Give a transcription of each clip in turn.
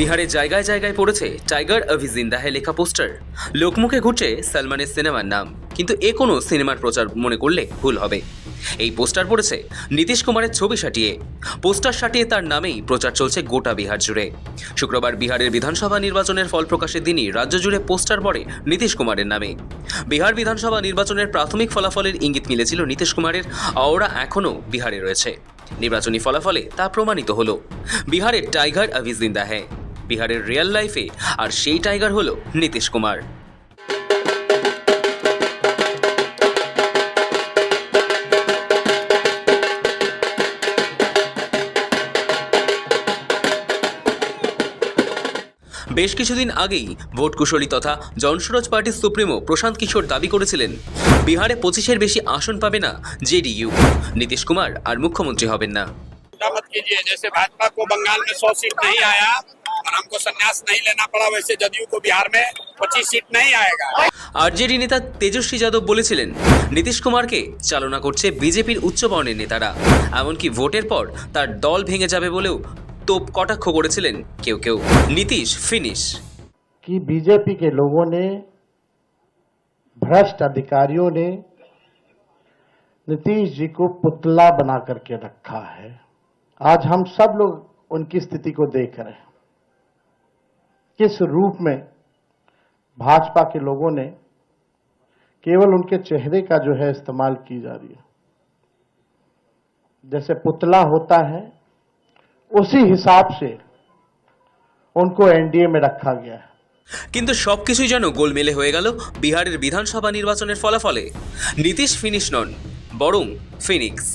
বিহারে জায়গায় জায়গায় পড়েছে টাইগার অভি জিন্দাহে লেখা পোস্টার। লোকমুখে ঘুরছে সালমানের সিনেমার নাম। কিন্তু এ কোনো সিনেমার প্রচার মনে করলে ভুল হবে। এই পোস্টার পড়েছে নীতিশ কুমারের ছবি সাটিয়ে। পোস্টার সাটিয়ে তার নামেই প্রচার চলছে গোটা বিহার জুড়ে। শুক্রবার বিহারের বিধানসভা নির্বাচনের ফল প্রকাশের দিনই রাজ্য জুড়ে পোস্টার পড়ে নীতিশ কুমারের নামে। বিহার বিধানসভা নির্বাচনের প্রাথমিক ফলাফলের ইঙ্গিত মিলেছিল নীতিশ কুমারের আওরা এখনও বিহারে রয়েছে। নির্বাচনী ফলাফলে তা প্রমাণিত হলো। বিহারের টাইগার অভি জিন্দা হ্যায় বিহারের রিয়েল লাইফে আর সেই টাইগার হলো নীতিশ কুমার বেশ কিছুদিন আগেই ভোট কুশলী তথা জনসুরজ পার্টির সুপ্রিমো প্রশান্ত কিশোর দাবি করেছিলেন বিহারে পঁচিশের বেশি আসন পাবে না জেডিইউ নীতিশ কুমার আর মুখ্যমন্ত্রী হবেন না चिंता मत कीजिए जैसे भाजपा को बंगाल में सौ सीट नहीं आया और हमको संन्यास नहीं लेना पड़ा वैसे जदयू को बिहार में पच्चीस सीट नहीं आएगा আরজেডি নেতা তেজস্বী যাদব বলেছিলেন নীতিশ কুমারকে চালনা করছে বিজেপির উচ্চবর্ণের নেতারা এমনকি ভোটের পর তার দল ভেঙে যাবে বলেও তোপ কটাক্ষ করেছিলেন কেউ কেউ নীতিশ ফিনিশ कि बीजेपी के लोगों ने भ्रष्ट अधिकारियों ने नीतीश जी को पुतला बना करके रखा है आज हम सब लोग उनकी स्थिति को देख रहे हैं किस रूप में भाजपा के लोगों ने केवल उनके चेहरे का जो है इस्तेमाल की जा रही है जैसे पुतला होता है उसी हिसाब से उनको एनडीए में रखा गया है কিন্তু সবকিছুই যেন গোলমেলে হয়ে গেল বিহারের বিধানসভা নির্বাচনের ফলাফলে নীতিশ ফিনিশ নন বরং ফিনিক্স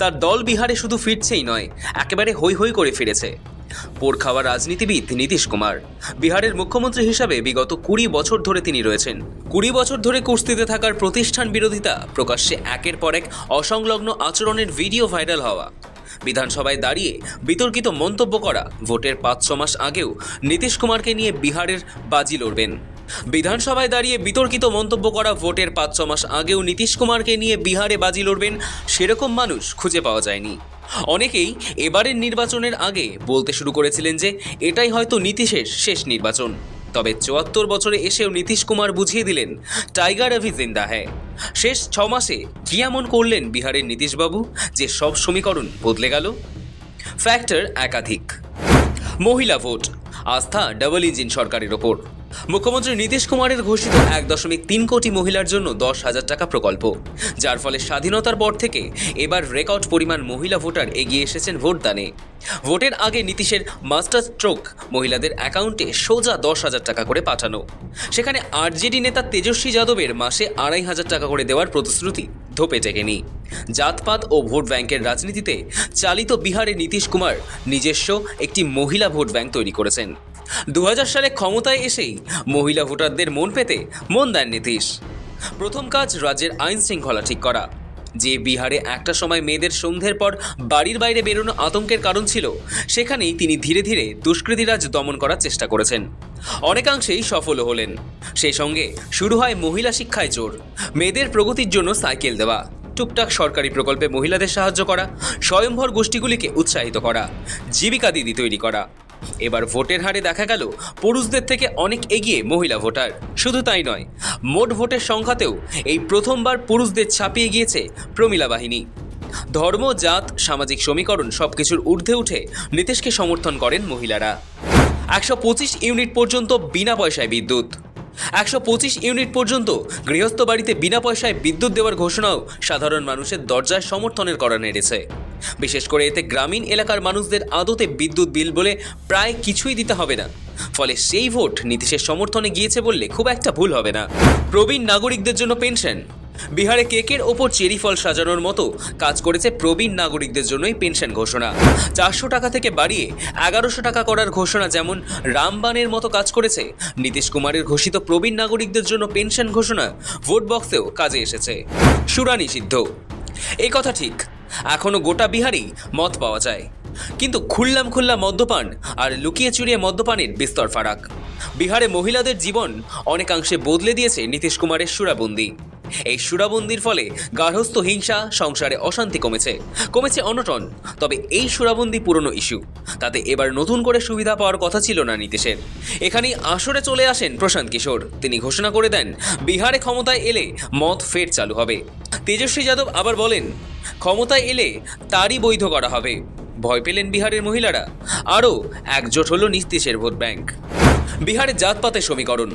তার দল বিহারে শুধু ফিরছেই নয় একেবারে হৈ হৈ করে ফিরেছে পোর খাওয়া রাজনীতিবিদ নীতিশ কুমার। বিহারের মুখ্যমন্ত্রী হিসাবে বিগত কুড়ি বছর ধরে তিনি রয়েছেন। কুড়ি বছর ধরে কুস্তিতে থাকার প্রতিষ্ঠান বিরোধিতা প্রকাশ্যে একের পর এক অসংলগ্ন আচরণের ভিডিও ভাইরাল হওয়া। বিধানসভায় দাঁড়িয়ে বিতর্কিত মন্তব্য করা ভোটের পাঁচ ছ মাস আগেও নীতিশ কুমারকে নিয়ে বিহারের বাজি লড়বেন। বিধানসভায় দাঁড়িয়ে বিতর্কিত মন্তব্য করা ভোটের পাঁচ ছ মাস আগেও নীতিশ কুমারকে নিয়ে বিহারে বাজি লড়বেন সেরকম মানুষ খুঁজে পাওয়া যায়নি। অনেকেই এবারের নির্বাচনের আগে বলতে শুরু করেছিলেন যে এটাই হয়তো নীতিশের শেষ নির্বাচন। তবে চুয়াত্তর বছরে এসেও নীতিশ কুমার বুঝিয়ে দিলেন, টাইগার অভি জিন্দা হ্যায়। শেষ ছ মাসে কি এমন করলেন বিহারের নীতিশবাবু যে সব সমীকরণ বদলে গেল? ফ্যাক্টর একাধিক। মহিলা ভোট, আস্থা ডাবল ইঞ্জিন সরকারের ওপর। মুখ্যমন্ত্রী নীতিশ কুমারের ঘোষিত এক দশমিক তিন কোটি মহিলার জন্য দশ হাজার টাকা প্রকল্প। যার ফলে স্বাধীনতার পর থেকে এবার রেকর্ড পরিমাণ মহিলা ভোটার এগিয়ে এসেছেন ভোটদানে। ভোটের আগে নীতিশের মাস্টার স্ট্রোক মহিলাদের অ্যাকাউন্টে সোজা দশ হাজার টাকা করে পাঠানো। সেখানে আরজেডি নেতা তেজস্বী যাদবের মাসে আড়াই হাজার টাকা করে দেওয়ার প্রতিশ্রুতি ধোপে টেকেনি। জাতপাত ও ভোট ব্যাংকের রাজনীতিতে চালিত বিহারে নীতিশ কুমার নিজস্ব একটি মহিলা ভোট ব্যাংক তৈরি করেছেন। দু হাজার সালে ক্ষমতায় এসেই মহিলা ভোটারদের মন পেতে মন দেন নীতিশ। প্রথম কাজ রাজ্যের আইন শৃঙ্খলা ঠিক করা। যে বিহারে একটা সময় মেয়েদের সন্ধ্যের পর বাড়ির বাইরে বেরোনো আতঙ্কের কারণ ছিল, সেখানেই তিনি ধীরে ধীরে দুষ্কৃতিরাজ দমন করার চেষ্টা করেছেন। অনেকাংশেই সফলও হলেন। সেই সঙ্গে শুরু হয় মহিলা শিক্ষায় জোর। মেয়েদের প্রগতির জন্য সাইকেল দেওয়া, টুকটাক সরকারি প্রকল্পে মহিলাদের সাহায্য করা, স্বয়ংভর গোষ্ঠীগুলিকে উৎসাহিত করা, জীবিকা দিদি তৈরি করা। এবার ভোটের হারে দেখা গেল, পুরুষদের থেকে অনেক এগিয়ে মহিলা ভোটার। শুধু তাই নয়, মোট ভোটের সংখ্যাতেও এই প্রথমবার পুরুষদের ছাপিয়ে গিয়েছে প্রমিলা বাহিনী। ধর্ম, জাত, সামাজিক সমীকরণ সবকিছুর ঊর্ধ্বে উঠে নীতিশকে সমর্থন করেন মহিলারা। একশো পঁচিশ ইউনিট পর্যন্ত বিনা পয়সায় বিদ্যুৎ। একশো পঁচিশ ইউনিট পর্যন্ত গৃহস্থ বাড়িতে বিনা পয়সায় বিদ্যুৎ দেওয়ার ঘোষণাও সাধারণ মানুষের দরজায় সমর্থনের করা নেড়েছে। বিশেষ করে এতে গ্রামীণ এলাকার মানুষদের আদতে বিদ্যুৎ বিল বলে প্রায় কিছুই দিতে হবে না। ফলে সেই ভোট নীতিশের সমর্থনে গিয়েছে বললে খুব একটা ভুল হবে না। প্রবীণ নাগরিকদের জন্য পেনশন। বিহারে কেকের ওপর চেরি ফল সাজানোর মতো কাজ করেছে প্রবীণ নাগরিকদের জন্যই পেনশন ঘোষণা। চারশো টাকা থেকে বাড়িয়ে এগারোশো টাকা করার ঘোষণা যেমন রামবানের মতো কাজ করেছে, নীতিশ কুমারের ঘোষিত প্রবীণ নাগরিকদের জন্য পেনশন ঘোষণা ভোট বক্সেও কাজে এসেছে। সুরা নিষিদ্ধ এই কথা ঠিক। এখনও গোটা বিহারেই মদ পাওয়া যায়। কিন্তু খুললাম খুল্লা মদ্যপান আর লুকিয়ে চুরিয়ে মদ্যপানের বিস্তর ফারাক। বিহারে মহিলাদের জীবন অনেকাংশে বদলে দিয়েছে নীতিশ কুমারের সুরাবন্দি। এই সুরাবন্দির ফলে গার্হস্থ হিংসা, সংসারে অশান্তি কমেছে। কমেছে অনটন, তবে এই সুরাবন্দি পুরনো ইস্যু। তাতে এবার নতুন করে সুবিধা পাওয়ার কথা ছিল না নীতিশের। এখানেই আসরে চলে আসেন প্রশান্ত কিশোর। তিনি ঘোষণা করে দেন, বিহারে ক্ষমতায় এলে মদ ফের চালু হবে। তেজস্বী যাদব আবার বলেন, ক্ষমতায় এলে তারই বৈধ করা হবে। ভয় পেলেন বিহারের মহিলারা। আরও একজোট হলো নীতিশের ভোট ব্যাংক। বিহারের জাতপাতের সমীকরণ।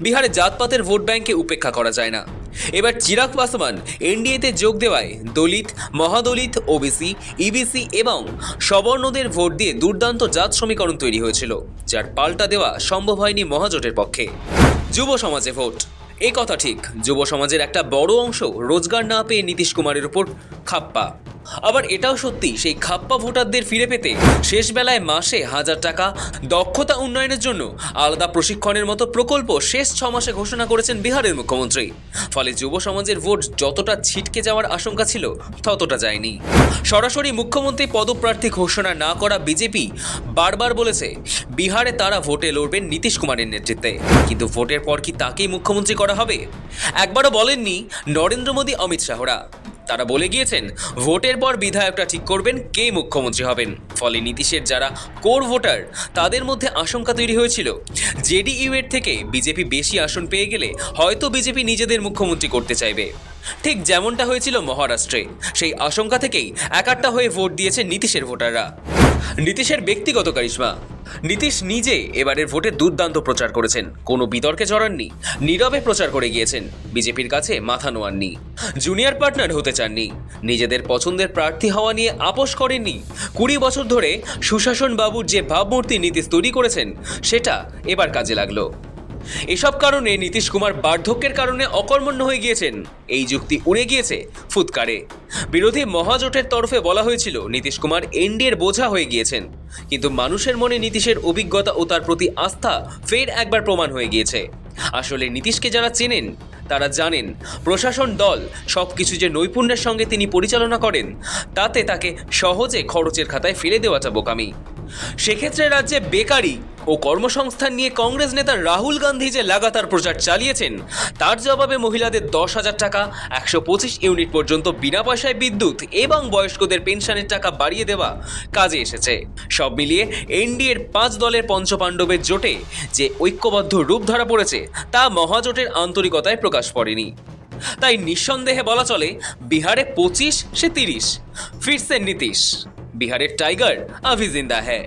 বিহারে জাতপাতের ভোট ব্যাংকে উপেক্ষা করা যায় না। এবার চিরাগ পাসওয়ান এনডিএতে যোগ দেওয়ায় দলিত, মহাদলিত, ওবিসি, ইবিসি এবং সবর্ণদের ভোট দিয়ে দুর্দান্ত জাত সমীকরণ তৈরি হয়েছিল, যার পাল্টা দেওয়া সম্ভব হয়নি মহাজোটের পক্ষে। যুব সমাজে ভোট। এ কথা ঠিক। যুব সমাজের একটা বড় অংশ রোজগার না পেয়ে নীতিশ কুমারের উপর খাপ্পা। আবার এটাও সত্যি, সেই খাপ্পা ভোটারদের ফিরে পেতে শেষ বেলায় মাসে হাজার টাকা দক্ষতা উন্নয়নের জন্য আলাদা প্রশিক্ষণের মতো প্রকল্প শেষ ছ মাসে ঘোষণা করেছেন বিহারের মুখ্যমন্ত্রী। ফলে যুব সমাজের ভোট যতটা ছিটকে যাওয়ার আশঙ্কা ছিল, ততটা যায়নি। সরাসরি মুখ্যমন্ত্রী পদপ্রার্থী ঘোষণা না করা বিজেপি বারবার বলেছে, বিহারে তারা ভোটে লড়বেন নীতিশ কুমারের নেতৃত্বে। কিন্তু ভোটের পর কি তাকেই মুখ্যমন্ত্রী করা হবে? একবারও বলেননি নরেন্দ্র মোদী, অমিত শাহরা। তারা বলে গিয়েছেন, ভোটের পর বিধায়করা ঠিক করবেন কে মুখ্যমন্ত্রী হবেন। ফলে নীতিশের যারা কোর ভোটার, তাদের মধ্যে আশঙ্কা তৈরি হয়েছিল। জেডিইউ এর থেকে বিজেপি বেশি আসন পেয়ে গেলে হয়তো বিজেপি নিজেদের মুখ্যমন্ত্রী করতে চাইবে। ঠিক যেমনটা হয়েছিল মহারাষ্ট্রে, সেই আশঙ্কা থেকেই একাট্টা হয়ে ভোট দিয়েছে নীতিশের ভোটাররা। নীতিশের ব্যক্তিগত কারিশমা। নীতিশ নিজে এবারের ভোটে দুর্দান্ত প্রচার করেছেন। কোনো বিতর্কে জড়াননি। নীরবে প্রচার করে গিয়েছেন। বিজেপির কাছে মাথা নোয়াননি। জুনিয়র পার্টনার হতে চাননি। নিজেদের পছন্দের প্রার্থী হওয়া নিয়ে আপোষ করেননি। কুড়ি বছর ধরে সুশাসন বাবুর যে ভাবমূর্তি নীতিশ তৈরি করেছেন, সেটা এবার কাজে লাগল। এসব কারণে নীতিশ কুমার বার্ধক্যের কারণে অকর্মণ্য হয়ে গিয়েছেন। এই যুক্তি উড়ে গিয়েছে ফুৎকারে। বিরোধী মহাজোটের তরফে বলা হয়েছিল, নীতিশ কুমার এনডিএর বোঝা হয়ে গিয়েছেন। কিন্তু মানুষের মনে নীতিশের অভিজ্ঞতা ও তার প্রতি আস্থা ফের একবার প্রমাণ হয়ে গিয়েছে। আসলে নীতিশকে যারা চেনেন, তারা জানেন, প্রশাসন দল সবকিছু যে নৈপুণ্যের সঙ্গে তিনি পরিচালনা করেন, তাতে তাকে সহজে খরচের খাতায় ফেলে দেওয়াটা বোকামি। সেক্ষেত্রে রাজ্যে বেকারি ও কর্মসংস্থান নিয়ে কংগ্রেস নেতা রাহুল গান্ধী যে লাগাতার প্রচার চালিয়েছেন, তার জবাবে মহিলাদের দশ হাজার টাকা, একশো পঁচিশ ইউনিট পর্যন্ত বিনা পয়সায় বিদ্যুৎ এবং বয়স্কদের পেনশনের টাকা বাড়িয়ে দেওয়া কাজে এসেছে। সব মিলিয়ে এনডিএর পাঁচ দলের পঞ্চপাণ্ডবের জোটে যে ঐক্যবদ্ধ রূপ ধরা পড়েছে, তা মহাজোটের আন্তরিকতায় প্রকাশ পড়েনি। তাই নিঃসন্দেহে বলা চলে, বিহারে পঁচিশ সে তিরিশ, ফিরছে নীতিশ। বিহারের টাইগার আভি জিন্দা হ্যায়